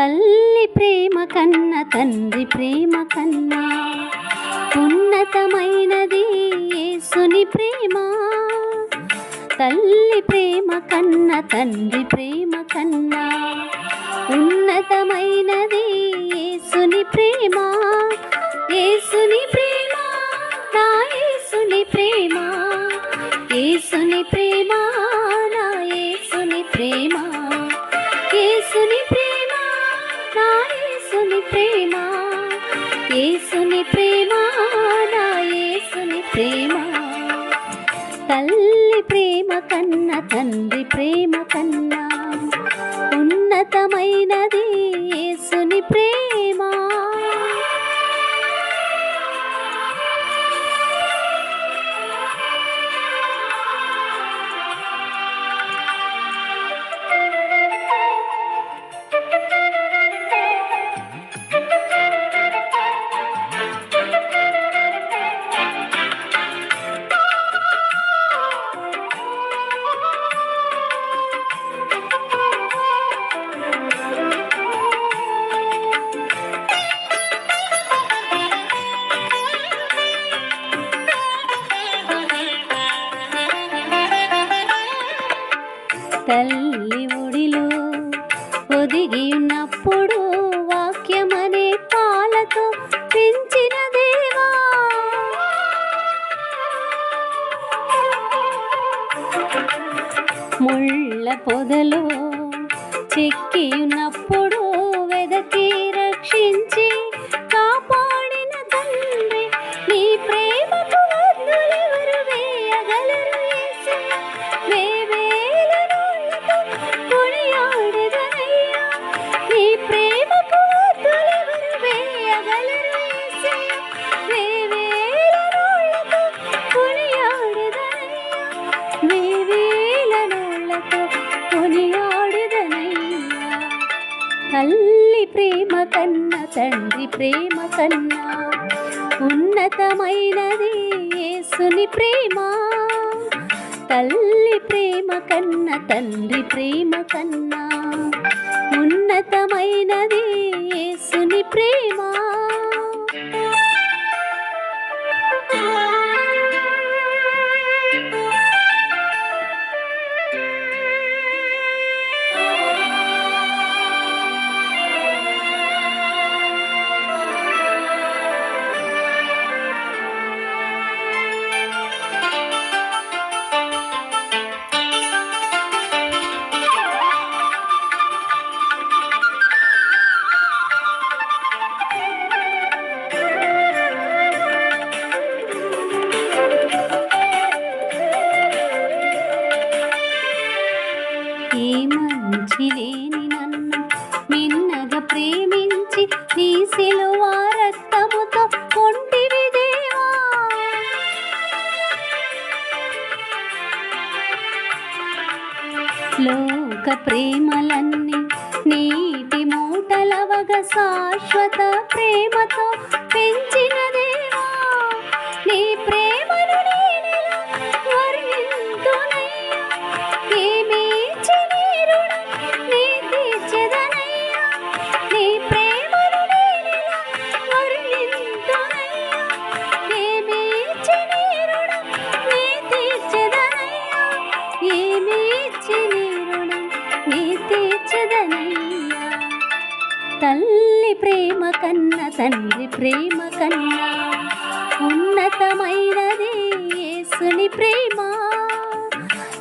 తల్లి ప్రేమ కన్న తండ్రి ప్రేమ కన్నా ఉన్నతమైనది యేసుని ప్రేమ. తల్లి ప్రేమ కన్న తండ్రి ప్రేమ కన్నా ఉన్నతమైనది యేసుని ప్రేమ. యేసుని ప్రేమ నా యేసుని ప్రేమ. యేసుని ప్రేమ యేసుని ప్రేమ యేసుని ప్రేమ నా యేసుని ప్రేమ. తల్లి ప్రేమ కన్న తండ్రి ప్రేమ కన్నా ఉన్నతమైనది తల్లి ఒడిలో ఒదిగి ఉన్నప్పుడు వాక్యమనే పాలతో పెంచిన దేవా. ముళ్ళ పొదలో చెక్కి ఉన్నప్పుడు వెదకి రక్షించి కొనియాడెదనయ్యా. తల్లి ప్రేమ కన్న తండ్రి ప్రేమ కన్నా ఉన్నతమైనది యేసుని ప్రేమ తల్లి ప్రేమ కన్న తండ్రి ప్రేమ కన్నా ఉన్నతమైనది ఏ మంచి లేని నన్ను మిన్నగా ప్రేమించి నీ సిలువ రక్తముతో కొంటివి దేవా లోక ప్రేమలన్నీ నీటి మూటలవగ శాశ్వత ప్రేమతో పెంచిన ప్రేమ కన్న తండ్రి ప్రేమ కన్నా ఉన్నతమైనది యేసుని ప్రేమ.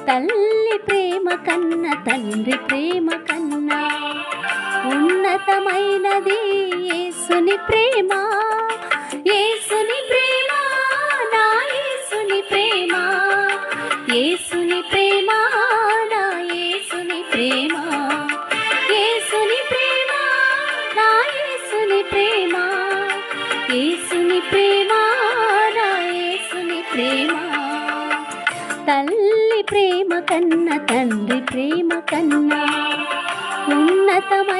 తల్లి ప్రేమ కన్న తండ్రి ప్రేమ కన్నా ఉన్నతమైనది యేసుని ప్రేమ. యేసుని ప్రేమ నా యేసుని ప్రేమ. యేసుని ప్రేమ యేసుని ప్రేమ నా యేసుని ప్రేమ. తల్లి ప్రేమ కన్న తండ్రి ప్రేమ కన్నా ఉన్నతమైనది